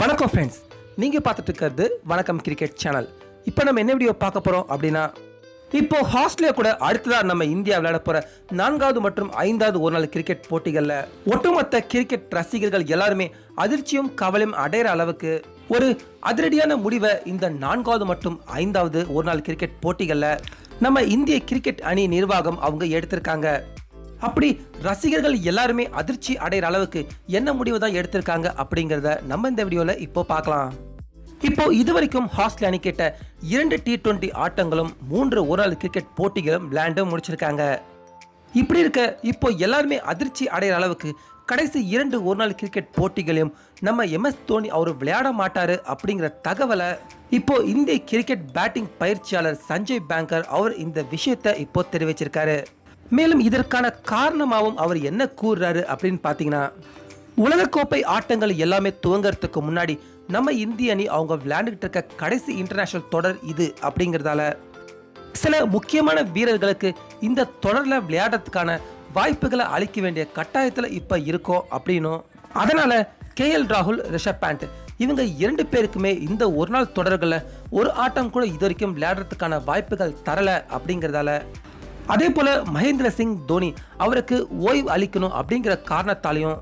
வணக்கம் ஃப்ரெண்ட்ஸ் நீங்கள் பார்த்துட்டு இருக்கிறது வணக்கம் கிரிக்கெட் சேனல் இப்போ நம்ம என்ன வீடியோ பார்க்க போகிறோம் அப்படின்னா இப்போ ஆஸ்திரேலியா கூட அடுத்ததாக நம்ம இந்தியா விளையாட போகிற நான்காவது மற்றும் ஐந்தாவது ஒரு நாள் கிரிக்கெட் போட்டிகளில் ஒட்டுமொத்த கிரிக்கெட் ரசிகர்கள் எல்லாருமே அதிர்ச்சியும் கவலையும் அடையிற அளவுக்கு ஒரு அதிரடியான முடிவை இந்த நான்காவது மற்றும் ஐந்தாவது ஒரு நாள் கிரிக்கெட் போட்டிகளில் நம்ம இந்திய கிரிக்கெட் அணி நிர்வாகம் அவங்க எடுத்திருக்காங்க. அப்படி ரசிகர்கள் எல்லாருமே அதிர்ச்சி அடைகிற அளவுக்கு என்ன முடிவு தான் எடுத்திருக்காங்க அப்படிங்கிறத நம்ம இந்த வீடியோவில் இப்போ பார்க்கலாம். இப்போ இதுவரைக்கும் ஹாஸ்டல் அணி கிட்ட இரண்டு டி டுவெண்ட்டி ஆட்டங்களும் மூன்று ஒரு நாள் கிரிக்கெட் போட்டிகளும் விளையாண்டு முடிச்சிருக்காங்க. இப்படி இருக்க இப்போ எல்லாருமே அதிர்ச்சி அடைகிற அளவுக்கு கடைசி இரண்டு ஒரு நாள் கிரிக்கெட் போட்டிகளையும் நம்ம எம்எஸ் தோனி அவர் விளையாட மாட்டார் அப்படிங்கிற தகவலை இப்போ இந்திய கிரிக்கெட் பேட்டிங் பயிற்சியாளர் சஞ்சய் பேங்கர் அவர் இந்த விஷயத்தை இப்போ தெரிவிச்சிருக்காரு. மேலும் இதற்கான காரணமாகவும் அவர் என்ன கூறுறாரு அப்படின்னு பார்த்தீங்கன்னா உலகக்கோப்பை ஆட்டங்கள் எல்லாமே துவங்கறதுக்கு முன்னாடி நம்ம இந்திய அணி அவங்க விளையாண்டுகிட்டு இருக்க கடைசி இன்டர்நேஷனல் தொடர் இது அப்படிங்கிறதால சில முக்கியமான வீரர்களுக்கு இந்த தொடரில் விளையாடுறதுக்கான வாய்ப்புகளை அளிக்க வேண்டிய கட்டாயத்தில் இப்போ இருக்கோம் அப்படின்னும். அதனால் கே எல் ராகுல் ரிஷப் பேண்ட் இவங்க இரண்டு பேருக்குமே இந்த ஒரு நாள் தொடர்களில் ஒரு ஆட்டம் கூட இது வரைக்கும் விளையாடுறதுக்கான வாய்ப்புகள் தரலை அப்படிங்கிறதால அதே போல மகேந்திர சிங் தோனி அவருக்கு ஓய்வு அளிக்கணும் அப்படிங்கிற காரணத்தாலையும்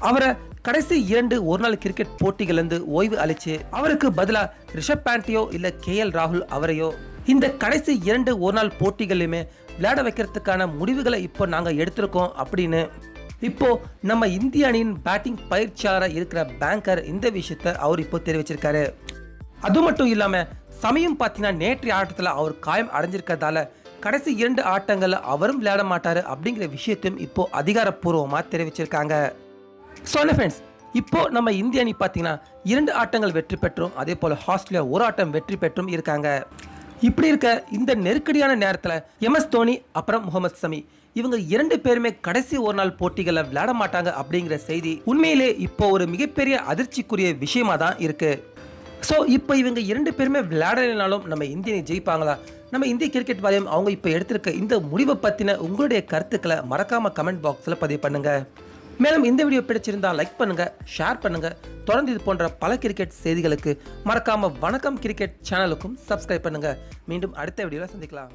அவரை கடைசி இரண்டு ஒரு நாள் கிரிக்கெட் போட்டிகள்லேருந்து ஓய்வு அளிச்சு அவருக்கு பதிலாக ரிஷப் பேண்டையோ இல்ல கே எல் ராகுல் அவரையோ இந்த கடைசி இரண்டு ஒரு நாள் போட்டிகளையுமே விளையாட வைக்கிறதுக்கான முடிவுகளை இப்போ நாங்கள் எடுத்திருக்கோம் அப்படின்னு இப்போ நம்ம இந்திய அணியின் பேட்டிங் பயிற்சியாளராக இருக்கிற பேங்கர் இந்த விஷயத்த அவர் இப்போ தெரிவிச்சிருக்காரு. அது மட்டும் இல்லாமல் சமயம் பார்த்தீங்கன்னா நேற்றைய ஆட்டத்தில் அவர் காயம் அடைஞ்சிருக்கிறதால கடைசி இரண்டு ஆட்டங்கள்ல அவரும் விளையாட மாட்டாரு அப்படிங்கிற விஷயத்தையும் இப்போ அதிகாரப்பூர்வமாக தெரிவிச்சிருக்காங்க. சொன்ன ஃப்ரெண்ட்ஸ் இப்போ நம்ம இந்திய அணி பார்த்தீங்கன்னா இரண்டு ஆட்டங்கள் வெற்றி பெற்றும் அதே போல ஆஸ்திரேலியா ஒரு ஆட்டம் வெற்றி பெற்றும் இருக்காங்க. இப்படி இருக்க இந்த நெருக்கடியான நேரத்தில் எம்எஸ் தோனி அப்புறம் முகமது சமி இவங்க இரண்டு பேருமே கடைசி ஒரு நாள் போட்டிகளில் விளையாட மாட்டாங்க அப்படிங்கிற செய்தி உண்மையிலே இப்போ ஒரு மிகப்பெரிய அதிர்ச்சிக்குரிய விஷயமா தான் இருக்கு. ஸோ இப்போ இவங்க இரண்டு பேருமே விளையாடலைனாலும் நம்ம இந்தியனை ஜெயிப்பாங்களா? நம்ம இந்திய கிரிக்கெட் வாரியம் அவங்க இப்போ எடுத்திருக்க இந்த முடிவை பற்றின உங்களுடைய கருத்துக்களை மறக்காம கமெண்ட் பாக்ஸில் பதிவு பண்ணுங்கள் மேலும் இந்த வீடியோ பிடிச்சிருந்தால் லைக் பண்ணுங்கள் ஷேர் பண்ணுங்கள் தொடர்ந்து இது போன்ற பல கிரிக்கெட் செய்திகளுக்கு மறக்காமல் வணக்கம் கிரிக்கெட் சேனலுக்கும் சப்ஸ்கிரைப் பண்ணுங்கள் மீண்டும் அடுத்த வீடியோவில் சந்திக்கலாம்.